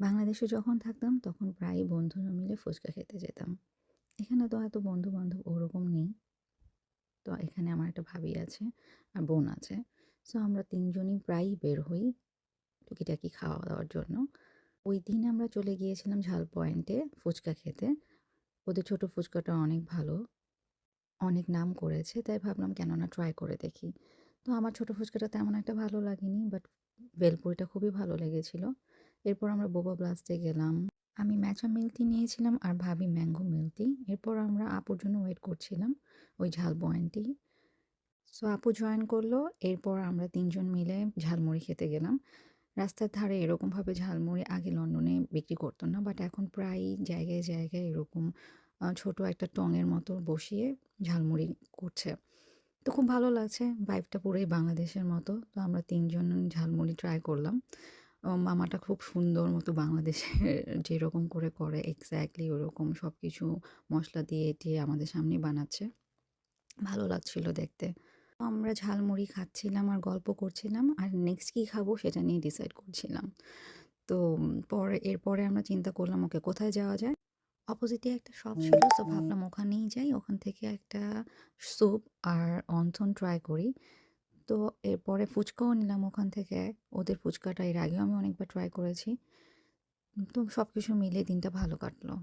বাংলাদেশে যখন থাকতাম, তখন প্রায়ই বন্ধুরা মিলে ফুচকা খেতে যেতাম। এখানে তো এত বন্ধু-বান্ধব ওরকম নেই। তো এখানে আমার একটা ভাবি আছে আর বোন আছে। সো আমরা তিনজনই প্রায়ই বের হই টুকিটাকি খাওয়া-দাওয়ার জন্য। ওই দিন আমরা চলে গিয়েছিলাম ঝাল পয়েন্টে ফুচকা খেতে। ওদের ছোট ফুচকাটা অনেক ভালো। অনেক নাম করেছে। তাই ভাবলাম কেন না ট্রাই করে দেখি। তো আমার ছোট ফুচকাটা তেমন একটা ভালো লাগেনি। বাট ভেলপুরিটা খুবই ভালো লেগেছিল। এরপর আমরা বোবা ব্লাস্টে গেলাম। আমি ম্যাচা মিল্ক নিয়েছিলাম আর ভাবি ম্যাঙ্গো মিল্ক। এরপর আমরা আপুর জন্য ওয়েট করছিলাম ওই ঝাল পয়েন্টেই। সো আপু জয়েন করল। এরপর আমরা তিনজন মিলে ঝালমুড়ি খেতে গেলাম। রাস্তার ধারে এরকমভাবে ঝালমুড়ি আগে লন্ডনে বিক্রি করতো না। বাট এখন প্রায়ই জায়গায়, জায়গায় এরকম ছোট একটা টঙের মতো বসিয়ে ঝালমুড়ি করছে। তো খুব ভালো লাগছে। ভাইবটা পুরোই বাংলাদেশের মতো। তো আমরা তিনজন ঝালমুড়ি ট্রাই করলাম। মামাটা খুব সুন্দর মতো বাংলাদেশে যেরকম করে করে এক্স্যাক্টলি ওরকম সব কিছু মশলা দিয়ে-টিয়ে আমাদের সামনে বানাচ্ছে। ভালো লাগছিল দেখতে। আমরা ঝালমুড়ি খাচ্ছিলাম আর গল্প করছিলাম। আর নেক্সট কী খাব সেটা নিয়ে ডিসাইড করছিলাম। তো পরে এরপরে আমরা চিন্তা করলাম ওকে কোথায় যাওয়া যায়? অপোজিটে একটা শপ ছিল। সো ভাবলাম ওখানেই যাই। ওখান থেকে একটা স্যুপ আর অন্থন ট্রাই করি। তো এরপরে ফুচকাও নিলাম ওখান থেকে। ওদের ফুচকাটা এর আগেও আমি অনেকবার ট্রাই করেছি। তো সব কিছু মিলে দিনটা ভালো কাটলো।